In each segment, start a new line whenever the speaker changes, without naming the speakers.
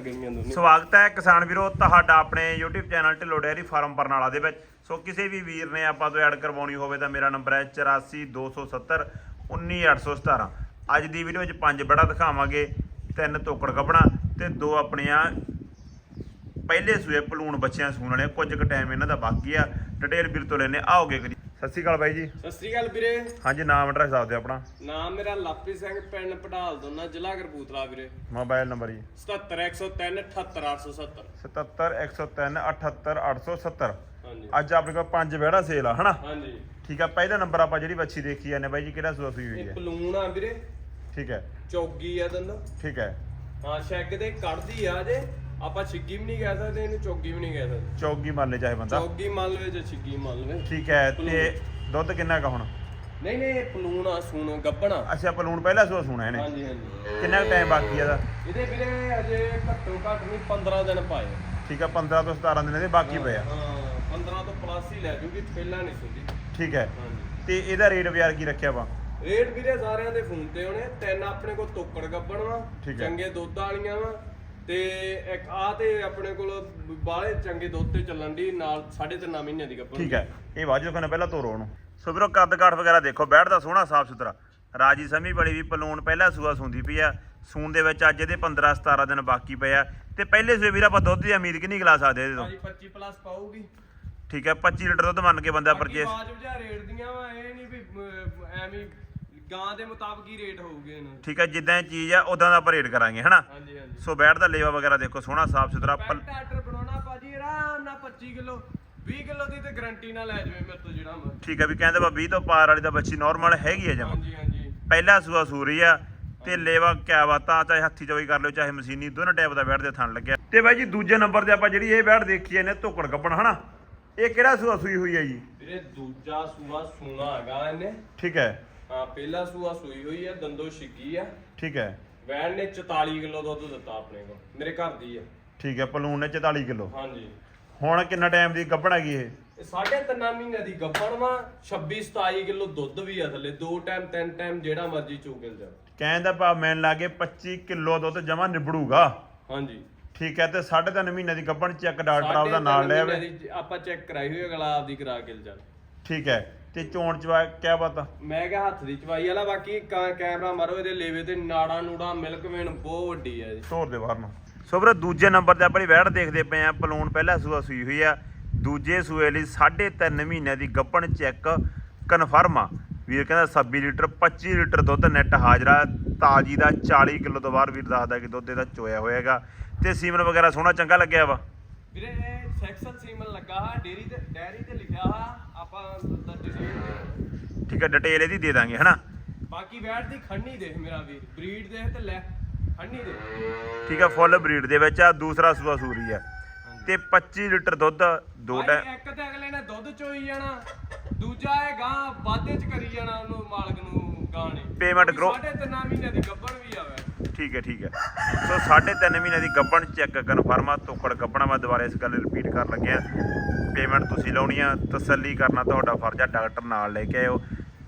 ਗਈਆਂ ਦੋਨੇ।
ਸਵਾਗਤ ਹੈ ਕਿਸਾਨ ਵੀਰੋ, ਤੁਹਾਡਾ ਆਪਣੇ YouTube channel Dhillon dairy farm Barnala ਦੇ ਵਿੱਚ। ਸੋ ਕਿਸੇ ਵੀ ਵੀਰ ਨੇ ਆਪਾਂ ਤੋਂ ਐਡ ਕਰਵਾਉਣੀ ਹੋਵੇ ਤਾਂ ਮੇਰਾ ਨੰਬਰ ਹੈ 8427 19817 ਅੱਜ ਦੀ ਵੀਡੀਓ ਵਿੱਚ ਪੰਜ ਬੜਾ ਦਿਖਾਵਾਂਗੇ, ਤਿੰਨ ਤੋਕੜ ਕੱਪੜਾ ਤੇ ਦੋ ਆਪਣੀਆਂ ਪਹਿਲੇ ਸੂਏ ਪਲੂਣ ਬੱਚਿਆਂ ਸੂਣ ਵਾਲੇ ਕੁਝ ਕੁ ਟਾਈਮ ਇਹਨਾਂ ਦਾ ਬਾਕੀ ਆ। ਡਿਟੇਲ ਵੀਰ ਤੋਂ ਲੈਣੇ ਆਓਗੇ ਸਤਿ ਸ਼੍ਰੀ ਅਕਾਲ ਬਾਈ ਜੀ।
ਸਤਿ ਸ੍ਰੀ ਅਕਾਲ ਵੀਰੇ।
ਹਾਂਜੀ ਨਾਮ ਐਡਰੈਸ ਦੱਸ ਦਿਓ ਆਪਣਾ।
ਨਾਮ ਮੇਰਾ ਲਾਪੀ ਸਿੰਘ ਪਿੰਡ ਪਟਾਲ ਦੋਨਾ ਜ਼ਿਲ੍ਹਾ ਕਰਪੂਤਲਾ ਵੀਰੇ।
ਮੋਬਾਈਲ ਨੰਬਰ ਜੀ।
77103 78870
77103 78870
ਹਾਂਜੀ।
ਅੱਜ ਆਪਣੇ ਕੋਲ ਪੰਜ ਵਿਹੜਾ ਸੇਲ ਆ ਹਨਾ?
ਹਾਂਜੀ।
ਠੀਕ ਆ ਪਹਿਲਾ ਨੰਬਰ ਆਪਾਂ ਜਿਹੜੀ ਵੱਛੀ ਦੇਖੀ ਜਾਂਦੇ ਬਾਈ ਜੀ ਕਿਹੜਾ ਸੂਆ ਸੂਈ ਹੋਈ
ਇਹ
ਹੈ?
ਪਲੂਣ ਆ ਵੀਰੇ।
ਠੀਕ ਹੈ।
ਚੌਗੀ ਆ ਦੰਦ
ਠੀਕ ਹੈ।
ਹਾਂ ਸ਼ੈਗ ਦੇ ਕੱਢਦੀ ਆ ਜੇ ਆਪਾਂ ਛਿੱਗੀ ਵੀ ਨਹੀਂ ਕਹਿ ਸਕਦੇ ਇਹਨੂੰ ਚੌਗੀ ਵੀ ਨਹੀਂ ਕਹਿ ਸਕਦੇ।
ਚੌਗੀ ਮੰਨ ਲੈ ਚਾਹੇ ਬੰਦਾ।
ਚੌਗੀ ਮੰਨ ਲਵੇ ਜਾਂ ਛਿੱਗੀ ਮੰਨ ਲਵੇ।
ਠੀਕ ਹੈ ਤੇ ਦੁੱਧ ਕਿੰਨਾ ਕਾ ਹੁਣ?
ਨਹੀਂ ਨਹੀਂ ਪਲੂਣ ਆ ਸੂਣ ਗੱਬਣਾ
ਅੱਛਾ ਪਲੂਣ ਪਹਿਲਾ ਸੂਆ ਸੁਣਾ ਇਹਨੇ।
ਹਾਂਜੀ ਹਾਂਜੀ।
ਕਿੰਨਾ ਟਾਈਮ ਬਾਕੀ ਆ ਇਹਦਾ?
ਇਹਦੇ ਵੀਰੇ ਅਜੇ ਘੱਟੋ ਘੱਟ ਨਹੀਂ 15 ਦਿਨ ਪਾਏ
ਠੀਕ ਹੈ 15 ਤੋਂ 17 ਦਿਨ ਇਹਦੇ ਬਾਕੀ ਪਏ ਆ।
ਹਾਂ 15 ਤੋਂ ਪਲੱਸ ਹੀ ਲੈ ਜੂਗੀ ਪਹਿਲਾਂ ਨਹੀਂ ਸੁਣਦੀ
ਠੀਕ ਹੈ। ਤੇ ਇਹਦਾ ਰੇਟ ਬਾਜ਼ਾਰ ਕੀ ਰੱਖਿਆ ਵਾ?
ਰੇਟ ਵੀਰੇ ਸਾਰਿਆਂ ਦੇ ਫੋਨ ਤੇ ਹੋਣੇ। ਤਿੰਨ ਆਪਣੇ ਕੋਲ ਤੋਕੜ ਗੱਬਣ ਵਾ। ਚੰਗੇ ਦੁੱਧ ਵਾਲੀਆਂ ਵਾ ਤੇ ਇੱਕ ਆ ਤੇ ਆਪਣੇ ਕੋਲ ਬਾਹਲੇ ਚੰਗੇ ਦੁੱਧ ਤੇ ਚੱਲਣ ਦੀ ਨਾਲ 3.5 ਮਹੀਨਿਆਂ ਦੀ ਗੱਬਣ
ਠੀਕ ਹੈ ਇਹ ਵਾਜੋ ਖਾਨੇ ਪਹਿਲਾਂ ਤੋਰੋ ਉਹਨੂੰ। ਸੋ ਵੀਰੋ ਕੱਦ ਕਾਠ ਵਗੈਰਾ ਦੇਖੋ ਬੈਠਦਾ ਸੋਹਣਾ ਸਾਫ਼ ਸੁਥਰਾ। ਰਾਜੀ ਸਮੀ ਬੜੀ ਵੀ ਪਲੂਣ ਪਹਿਲਾ ਸੂਆ ਸੁੰਦੀ ਪਈ ਆ। ਸੂਣ ਦੇ ਵਿੱਚ ਅੱਜ ਇਹਦੇ 15 17 ਦਿਨ ਬਾਕੀ ਪਏ ਆ। ਤੇ ਪਹਿਲੇ ਸੂਏ ਵੀਰ ਆਪਾਂ ਦੁੱਧ ਦੀ ਉਮੀਦ ਕਿੰਨੀ ਗਲਾ ਸਕਦੇ ਇਹਦੇ ਤੋਂ?
ਹਾਂਜੀ 25 ਪਲੱਸ ਪਾਊਗੀ।
ਠੀਕ ਹੈ 25 ਲੀਟਰ ਦੁੱਧ ਮੰਨ ਕੇ ਬੰਦਾ ਪਰਚੇਸ
ਬਾਜਬ ਜਿਹਾ ਰੇਟ ਦੀਆਂ ਵਾ ਇਹ ਨਹੀਂ ਵੀ ਐਵੇਂ ਗਾਂ ਦੇ ਮੁਤਾਬਕ ਹੀ ਰੇਟ ਹੋਊਗੇ ਇਹਨਾਂ ਦੇ।
ਠੀਕ ਹੈ ਜਿੱਦਾਂ ਇਹ ਚੀਜ਼ ਆ ਉਦਾਂ ਦਾ ਆਪਾਂ ਰੇਟ ਕਰਾਂਗੇ ਹਨਾ?
ਹਾਂਜੀ ਹਾਂਜੀ।
ਸੋ ਬੈਠ ਦਾ ਲੇਵਾ ਵਗੈਰਾ ਦੇਖੋ ਸੋਹਣਾ ਸਾਫ਼ ਸੁਥਰਾ ਪਲ-
ਆਰਡਰ ਬਣਾਉਣਾ ਭਾਜੀ ਆਰਾਮ ਨਾਲ 25 ਕਿਲੋ 20 ਕਿਲੋ ਦੀ ਤੇ ਗਾਰੰਟੀ ਨਾਲ ਲੈ ਜਾਵੇ ਮੇਰੇ ਤੋਂ ਜਿਹੜਾ ਮਰਜ਼ੀ।
ਠੀਕ ਹੈ ਵੀ ਕਹਿੰਦੇ ਵਾ 20 ਤੋਂ ਪਾਰ ਵਾਲੀ ਤਾਂ ਬੱਚੀ ਨਾਰਮਲ ਹੈਗੀ ਆ ਜਮਾ।
ਹਾਂਜੀ ਹਾਂਜੀ।
ਪਹਿਲਾ ਸੂਆ ਸੂਰੀ ਆ ਤੇ ਲੇਵਾ ਕਿਆ ਬਾਤਾਂ ਚਾਹੇ ਹੱਥੀ ਚੋਈ ਕਰ ਲਿਓ ਚਾਹੇ ਮਸ਼ੀਨੀ ਦੋਨੋਂ ਟਾਈਪ ਦਾ ਬੈਠ ਦੇ ਥਣ ਲੱਗਿਆ। ਤੇ ਬਾਈ ਜੀ ਦੂਜੇ ਨੰਬਰ ਤੇ ਆਪਾਂ ਜਿਹੜੀ ਇਹ ਬੈਠ ਦੇਖੀ ਇਹਨੇ ਧੁੱਕੜ ਗੱਪਣ ਹਨਾ? ਇਹ ਕਿਹੜਾ ਸੂਆ ਸੂਈ ਹੋਈ ਹੈ ਜੀ?
ਵੀਰੇ ਦੂਜਾ ਸੂਆ ਸੂਣਾ ਹੈਗਾ ਇਹਨੇ।
ਠੀਕ ਹੈ।
ਹਾਂ ਪਹਿਲਾ ਸੂਆ ਸੂਈ ਹੋਈ ਆ ਦੰਦੋ ਛਿੱਗੀ ਆ।
ਠੀਕ ਹੈ।
ਵੈਣ ਨੇ 44 ਕਿਲੋ ਦੁੱਧ ਦਿੱਤਾ ਆਪਣੇ ਕੋਲ ਮੇਰੇ ਘਰ ਦੀ ਆ।
ਠੀਕ ਹੈ ਪਲੂਣ ਨੇ 44 ਕਿਲੋ।
ਹਾਂਜੀ।
ਹੁਣ ਕਿੰਨਾ ਟਾਈਮ ਦੀ ਗੱਪਣ ਹੈਗੀ ਇਹ?
ਇਹ ਸਾਢੇ ਤਿੰਨ ਮਹੀਨੇ ਦੀ ਗੱਭਣ ਵਾ 26 27 ਕਿਲੋ ਦੁੱਧ ਵੀ ਆ ਥੱਲੇ ਦੋ ਟਾਈਮ ਤਿੰਨ ਟਾਈਮ ਜਿਹੜਾ ਮਰਜ਼ੀ ਚੋਕਲ ਜਾ
ਕਹਿੰਦਾ ਭਾ ਮੈਨ ਲਾਗੇ 25 ਕਿਲੋ ਦੁੱਧ ਜਮਾ ਨਿਬੜੂਗਾ।
ਹਾਂਜੀ।
ਠੀਕ ਹੈ ਤੇ 3.5 ਮਹੀਨੇ ਦੀ ਗੱਪਣ ਚੈੱਕ ਡਾਕਟਰ
ਸਾਢੇ
ਆਪਦਾ
ਤਿੰਨ
ਨਾਲ ਲੈ ਆਵੇ।
ਦੀ ਆਪਾਂ ਚੈੱਕ ਕਰਾਈ ਹੋਈ ਅਗਲਾ ਆਪਦੀ ਕਰਾ ਕੇ ਜਾ
ਠੀਕ ਹੈ ਤੇ ਚੋਣ ਚਵਾ ਕਿਆ ਬਾਤ
ਮੈਂ ਕਿਹਾ ਹੱਥ ਦੀ ਚਵਾਈ ਵਾਲਾ ਬਾਕੀ ਕਾ- ਕੈਮਰਾ ਮਾਰੋ ਇਹਦੇ ਲੇਵੇ ਤੇ ਨਾੜਾ ਨੂੜਾ ਮਿਲਕ ਵੇਨ ਬਹੁਤ ਵੱਡੀ ਆ ਜੀ।
ਤੋਰ ਦੇ ਬਾਹਰ ਨੂੰ। ਸੋ ਵੀਰੋ ਦੂਜੇ ਨੰਬਰ ਤੇ ਆਪਣੀ ਵੈੜ ਦੇਖਦੇ ਪਏ ਆ ਪਲੂਣ ਪਹਿਲਾ ਸੂਆ ਸੂਈ ਹੋਈ ਆ ਦੂਜੇ ਸੂਏ ਲਈ 3.5 ਮਹੀਨੇ ਦੀ ਗੱਪਣ ਚੈੱਕ ਕਨਫਰਮ ਆ। ਵੀਰ ਕਹਿੰਦਾ 26 ਲੀਟਰ 25 ਲੀਟਰ ਦੁੱਧ ਨੈਟ ਹਾਜ਼ਰਾ ਤਾਜੀ ਦਾ 40 ਕਿਲੋ ਤੋਂ ਬਾਅਦ ਵੀਰ ਦੱਸਦਾ ਕਿ ਦੁੱਧ ਇਹਦਾ ਚੋਇਆ ਹੋਏਗਾ ਤੇ ਸੀਮਨ ਵਗੈਰਾ ਸੋਹਣਾ ਚੰਗਾ ਲੱਗਿਆ ਵਾ।
ਵੀਰੇ ਇਹ ਸੈਕਸ਼ਨ ਸੀਮਨ ਲੱਗਾ ਹਾ ਡੇਰੀ ਤੇ ਡੈਰੀ ਤੇ ਲਿਖਿਆ ਹਾ ਡਿਟੇਲ
ਠੀਕ ਹੈ ਡਿਟੇਲ ਇਹਦੀ ਦੇ ਦਾਂਗੇ ਹਨਾ?
ਬਾਕੀ ਵੈਟ ਦੀ ਖੰਨੀ ਦੇਖ ਮੇਰਾ ਵੀਰ ਬਰੀਡ ਦੇਖ ਤੇ ਲੈ ਖੰਨੀ ਦੇ
ਠੀਕ ਹੈ ਫੁੱਲ ਬਰੀਡ ਦੇ ਵਿੱਚ ਆ ਦੂਸਰਾ ਸੂਆ ਸੂਰੀ ਆ। ਤੇ 25 ਲੀਟਰ ਦੁੱਧ ਦੋ ਟਾਈਮ
ਇੱਕ ਤੇ ਅਗਲੇ ਨੇ ਦੁੱਧ ਚੋਈ ਜਾਣਾ ਦੂਜਾ ਇਹ ਗਾਂ ਵਾਧੇ ਚ ਕਰੀ ਜਾਣਾ ਉਹਨੂੰ ਮਾਲਕ ਨੂੰ ਗਾਂ ਨੇ
Payment grow-
ਸਾਡੇ ਤਿੰਨ ਮਹੀਨੇ ਦੀ ਗੱਬਣ ਵੀ ਆਵੇ
ਠੀਕ ਹੈ ਠੀਕ ਹੈ ਸੋ 3.5 ਮਹੀਨੇ ਦੀ ਗੱਬਣ ਚੈੱਕ ਕਨਫਰਮ ਆ ਤੋਕੜ ਗੱਬਣਾ ਮੈਂ ਦੁਬਾਰਾ ਇਸ ਗੱਲ ਰਿਪੀਟ ਕਰਨ ਲੱਗਿਆ। ਪੇਮੈਂਟ ਤੁਸੀਂ ਲਾਉਣੀ ਆ ਤਸੱਲੀ ਕਰਨਾ ਤੁਹਾਡਾ ਫਰਜ਼ ਆ ਡਾਕਟਰ ਨਾਲ ਲੈ ਕੇ ਆਇਓ।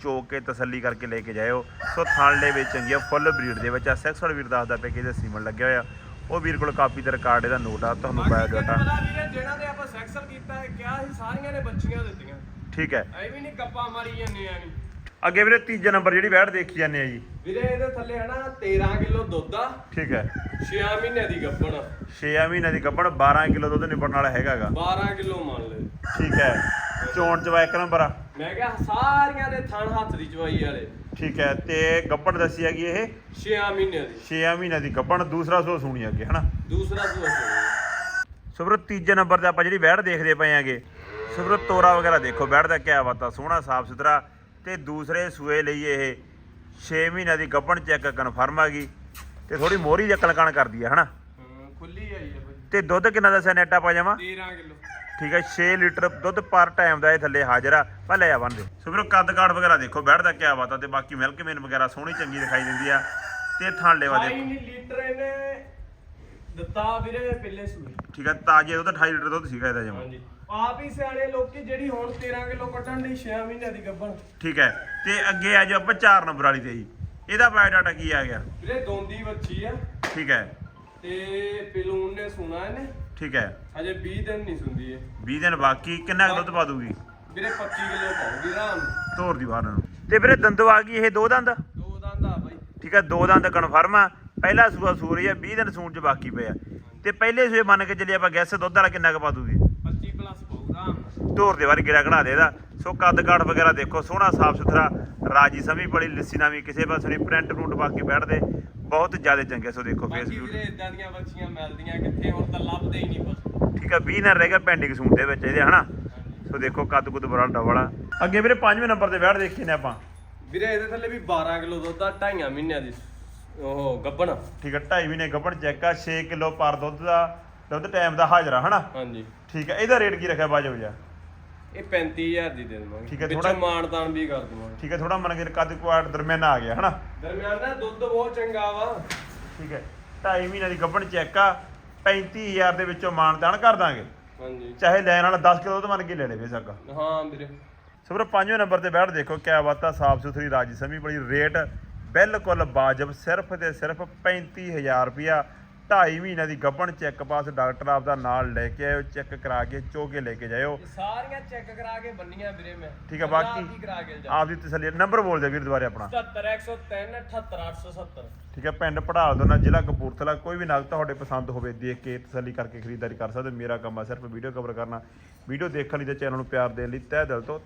ਚੋਕ ਕੇ ਤਸੱਲੀ ਕਰਕੇ ਲੈ ਕੇ ਜਾਇਓ। ਸੋ ਥਣ ਦੇ ਵਿੱਚ ਚੰਗੀ ਆ ਫੁੱਲ ਬਰੀਡ ਦੇ ਵਿੱਚ ਆ ਸੈਕਸਲ ਵੀਰ ਦੱਸਦਾ ਪਿਆ ਕਿ ਇਹਦੇ ਸੀਮਨ ਲੱਗਿਆ ਹੋਇਆ। ਉਹ ਵੀਰ ਕੋਲ ਕਾਪੀ ਤੇ ਰਿਕਾਰਡ ਇਹਦਾ ਨੋਟ ਆ ਤੁਹਾਨੂੰ ਬਾਇਓ ਡਾਟਾ
ਪਤਾ ਵੀਰੇ ਜਿਹੜਾ ਤੇ ਆਪਾਂ ਸੈਕਸਲ ਕੀਤਾ ਹੈ ਕਿਹਾ ਸੀ ਸਾਰੀਆਂ ਨੇ ਬੱਚੀਆਂ ਦਿੱਤੀਆਂ।
ਠੀਕ ਹੈ।
ਐ ਵੀ ਨਹੀਂ ਗੱਪਾਂ ਮਾਰੀ ਜਾਂਦੇ ਆ ਨਹੀਂ
ਅੱਗੇ ਵੀਰੇ ਤੀਜੇ ਨੰਬਰ ਜਿਹੜੀ ਬੈਠ ਦੇਖੀ ਜਾਂਦੇ ਆ ਜੀ।
ਵੀਰੇ ਇਹਦੇ ਥੱਲੇ ਹਨਾ 13 ਕਿਲੋ ਦੁੱਧ ਆ।
ਠੀਕ ਹੈ।
6 ਮਹੀਨੇ ਦੀ ਗੱਪਣ।
6 ਮਹੀਨੇ ਦੀ ਗੱਬਣ 12 ਕਿਲੋ ਦੁੱਧ ਨਿਬੜਨ ਵਾਲਾ ਹੈਗਾਗਾ
12 ਕਿਲੋ ਮੰਨ ਲੈ
ਠੀਕ ਹੈ। ਚੋਣ ਚਵਾ ਇੱਕ ਨੰਬਰ ਆ।
ਮੈਂ ਕਿਹਾ ਸਾਰੀਆਂ ਦੇ ਥਣ ਹੱਥ ਦੀ ਚਵਾਈ ਵਾਲੇ।
ਠੀਕ ਹੈ ਤੇ ਗੱਬਣ ਦੱਸੀ ਹੈਗੀ ਇਹ?
6 ਮਹੀਨੇ ਦੀ।
6 ਮਹੀਨੇ ਦੀ ਗੱਬਣ ਦੂਸਰਾ ਸੋ ਸੁਣੀ ਅੱਗੇ ਹਨਾ?
ਦੂਸਰਾ ਸੂਆ
ਸੋ ਵੀਰੋ ਤੀਜੇ ਨੰਬਰ ਤੇ ਆਪਾਂ ਜਿਹੜੀ ਵੈੜ ਦੇਖਦੇ ਪਏ ਆਂਗੇ ਸੋ ਵੀਰੋ ਤੋਰਾ ਵਗੈਰਾ ਦੇਖੋ ਵੈੜ ਦਾ ਕਿਆ ਬਾਤ ਆ ਸੋਹਣਾ ਸਾਫ਼ ਸੁਥਰਾ ਤੇ ਦੂਸਰੇ ਸੂਏ ਲਈ ਇਹ 6 ਮਹੀਨਿਆਂ ਦੀ ਗੱਬਣ ਚੈੱਕ ਕਨਫਰਮ ਆ ਗਈ ਤੇ ਥੋੜੀ ਮੋਹਰੀ ਜੱਕਣ ਕਣ ਕਰਦੀ ਆ ਹਨਾ?
ਖੁੱਲੀ ਆਈ ਹੈ
ਤੇ ਦੁੱਧ ਕਿੰਨਾ ਦੱਸਿਆ ਨੈਟਾ ਪਾ ਜਾਵਾਂ
13 ਕਿਲੋ।
ਠੀਕ ਹੈ 6 ਲੀਟਰ ਦੁੱਧ ਪਰ ਟਾਈਮ ਦਾ ਇਹ ਥੱਲੇ ਹਾਜ਼ਰ ਆ। ਪਾ ਲੈ ਆ ਬੰਦੇ ਸੋ ਵੀਰੋ ਕੱਦ ਕਾਠ ਵਗੈਰਾ ਦੇਖੋ ਬੈਠ ਦਾ ਕਿਆ ਬਾਤ ਆ ਤੇ ਬਾਕੀ ਮਿਲਕ ਮੇਨ ਵਗੈਰਾ ਸੋਹਣੀ ਚੰਗੀ ਦਿਖਾਈ ਦਿੰਦੀ ਆ। ਤੇ ਥਣ ਲੈਵਾ ਦੇ
22 ਲੀਟਰ ਇਹਨੇ ਦਿੱਤਾ ਵੀਰੇ ਪਹਿਲੇ ਸੂਏ
ਠੀਕ ਹੈ ਤਾਜੇ ਦੁੱਧ 28 ਲੀਟਰ ਦੁੱਧ ਸੀਗਾ ਇਹਦਾ ਜਮਾ।
ਹਾਂਜੀ। ਆਪ ਹੀ ਸਿਆਣੇ ਲੋਕੀ ਜਿਹੜੀ ਹੁਣ 13 ਕਿਲੋ ਕੱਢਣ ਦੀ 6 ਮਹੀਨਿਆਂ ਦੀ ਗੱਭਣ।
ਠੀਕ ਹੈ ਤੇ ਅੱਗੇ ਆ ਜਾਓ ਆਪਾਂ 4 ਨੰਬਰ ਵਾਲੀ ਤੇ ਜੀ। ਇਹਦਾ ਬਾਇਓਡਾਟਾ ਕੀ ਆ ਗਿਆ?
ਵੀਰੇ ਦੋਂਦੀ ਬੱਚੀ ਆ।
ਠੀਕ ਹੈ।
ਤੇ ਪਿਲੂਨ ਨੇ ਸੁਣਾ ਇਹਨੇ।
ਠੀਕ ਹੈ।
ਅਜੇ 20 ਦਿਨ ਨਹੀਂ ਸੁੰਦੀ ਇਹ।
20 ਦਿਨ ਬਾਕੀ ਕਿੰਨਾ ਕੁ ਦੁੱਧ ਪਾ ਦੂਗੀ?
ਵੀਰੇ 25 ਕਿਲੋ ਪਾਉਗੀ ਰਾਮ
ਤੋਰ ਦੀ ਬਾਹਰ ਨੂੰ ਤੇ ਵੀਰੇ ਦੰਦੋ ਆ ਗਈ ਇਹ ਦੋ ਦੰਦ?
ਦੋ ਦੰਦ ਆ ਬਾਈ।
ਠੀਕ ਹੈ ਦੋ ਦੰਦ ਕਨਫਰਮ ਆ। ਪਹਿਲਾ ਸੂਆ ਸੂਰ ਆ 20 ਦਿਨ ਸੂਣ ਚ ਬਾਕੀ ਪਿਆ। ਤੇ ਪਹਿਲੇ ਸੂਏ ਮੰਨ ਕੇ ਚੱਲੇ ਆਪਾਂ ਗੈਸ ਦੁੱਧ ਵਾਲਾ ਕਿੰਨਾ ਕੁ ਪਾ ਦੂਗੀ?
25 ਪਲੱਸ ਪਾਉ ਰਾਮ
ਧੋਰ ਦੇ ਵਾਰੀ ਗਿਰਾ ਘੜਾ ਦੇ ਇਹਦਾ। ਸੋ ਕੱਦ ਕਾਠ ਵਗੈਰਾ ਦੇਖੋ ਸੋਹਣਾ ਸਾਫ਼ ਸੁਥਰਾ ਰਾਜੀ ਸਮੀ ਬੜੀ ਲਿੱਸੀ ਨਾ ਵੀ ਕਿਸੇ ਪਾਸੇ ਨਹੀਂ ਪ੍ਰਿੰਟ ਪ੍ਰਿੰਟ ਬਾਕੀ ਬੈਠਦੇ। ਬਹੁਤ ਜ਼ਿਆਦਾ ਚੰਗੇ ਸੋ ਦੇਖੋ ਫੇਸ
ਬਾਕੀ
ਬਿਊਟੀ
ਵੀਰੇ ਇਦਾਂ ਦੀਆਂ ਬੱਚੀਆਂ ਮਿਲਦੀਆਂ ਕਿੱਥੇ ਹੁਣ ਤਾਂ ਲੱਭਦੇ ਹੀ ਨਹੀਂ ਬਸ
ਠੀਕ ਆ 20 ਨਾਲ ਰਹਿ ਗਿਆ ਪੈਂਡਿੰਗ ਸੂਣ ਦੇ ਵਿੱਚ ਇਹਦੇ ਹਨਾ? ਸੋ ਦੇਖੋ ਕੱਦ ਕੁੱਦ ਬੜਾ ਡਬਲ ਆ ਅੱਗੇ ਵੀਰੇ ਪੰਜਵੇਂ ਨੰਬਰ ਤੇ ਬੈਠ ਦੇਖੀ ਨੇ ਆਪਾਂ।
ਵੀਰੇ ਇਹਦੇ ਥੱਲੇ ਵੀ 12 ਕਿਲੋ ਦੁੱਧ ਆ ਢਾਈਆਂ ਮਹੀਨਿਆਂ ਦੀ। ਉਹ ਗੱਬਣ।
ਠੀਕ ਹੈ 2.5 ਮਹੀਨੇ ਗੱਭਣ ਚੈੱਕ ਆ 6 ਕਿਲੋ ਪਰ ਦੁੱਧ ਦਾ ਦੁੱਧ ਟਾਈਮ ਦਾ ਹਾਜ਼ਰਾ ਹਨਾ?
ਹਾਂਜੀ।
ਠੀਕ ਹੈ ਇਹਦਾ ਰੇਟ ਕੀ ਰੱਖਿਆ ਬਾਜੋ ਜਾ
ਇਹ 35000 ਦੀ ਦੇ ਦੇਵਾਂਗੇ।
ਠੀਕ ਹੈ, ਥੋੜ੍ਹਾ-
ਮਾਨਦਾਨ ਵੀ ਕਰ ਦੇਵਾਂਗੇ।
ਠੀਕ ਹੈ ਥੋੜਾ ਮੰਨ ਕੇ ਕੱਦ ਕੁਆੜ ਦਰਮਿਆਨਾ ਆ ਗਿਆ ਹਨਾ?
ਦਰਮਿਆਨਾ ਦੁੱਧ ਬਹੁਤ ਚੰਗਾ ਵਾ।
ਠੀਕ ਹੈ 2.5 ਮਹੀਨੇ ਦੀ ਗੱਭਣ ਚੈੱਕ ਆ 35000 ਦੇ ਵਿੱਚੋਂ ਮਾਨਦਾਨ ਕਰ ਦਾਂਗੇ।
ਹਾਂਜੀ।
ਚਾਹੇ ਲੈਣ ਵਾਲਾ 10 ਕਿਲੋ ਦੁੱਧ ਮੰਨ ਕੇ ਲੈ ਲੇ ਬੇਸ਼ੱਕ
ਹਾਂ ਵੀਰੇ।
ਸੋ ਵੀਰੇ ਪੰਜਵੇਂ ਨੰਬਰ ਤੇ ਬੈਠ ਦੇਖੋ ਕਿਆ ਬਾਤ ਆ ਸਾਫ਼ ਸੁਥਰੀ ਰਾਜੀ ਸਮੀ ਬੜੀ ਰੇਟ ਬਿਲਕੁਲ ਬਾਜਬ ਸਿਰਫ ਤੇ ਸਿਰਫ 35000 ਰੁਪਿਆ 2.5 ਮਹੀਨਿਆਂ ਦੀ ਗੱਭਣ ਚੈੱਕ ਪਾਸ ਡਾਕਟਰ ਆਪਦਾ ਨਾਲ ਲੈ ਕੇ ਆਇਓ ਚੈੱਕ ਕਰਾ ਕੇ ਚੋ ਕੇ ਲੈ ਕੇ ਜਾਇਓ।
ਸਾਰੀਆਂ ਚੈੱਕ ਕਰਾ ਕੇ ਬੰਨੀਆਂ ਵੀਰੇ ਮੈਂ।
ਠੀਕ ਹੈ, ਬਾਕੀ-
ਆਪ ਕਰਾ ਕੇ
ਆਪਦੀ ਤਸੱਲੀ ਨੰਬਰ ਬੋਲ ਦੇ ਵੀਰ ਦੁਬਾਰੇ ਆਪਣਾ।
77103 78870
ਠੀਕ ਹੈ ਪਿੰਡ ਪੜਾਲ ਦੋਨਾ ਜ਼ਿਲ੍ਹਾ ਕਪੂਰਥਲਾ ਕੋਈ ਵੀ ਨਗ ਤੁਹਾਡੇ ਪਸੰਦ ਹੋਵੇ ਦੇਖ ਕੇ ਤਸੱਲੀ ਕਰਕੇ ਖਰੀਦਦਾਰੀ ਕਰ ਸਕਦੇ। ਮੇਰਾ ਕੰਮ ਆ ਸਿਰਫ ਵੀਡੀਓ ਕਵਰ ਕਰਨਾ। ਵੀਡੀਓ ਦੇਖਣ ਲਈ ਤੇ ਚੈਨਲ ਨੂੰ ਪਿਆਰ ਦੇਣ ਲਈ ਤਹਿ ਦਿਲ ਤੋਂ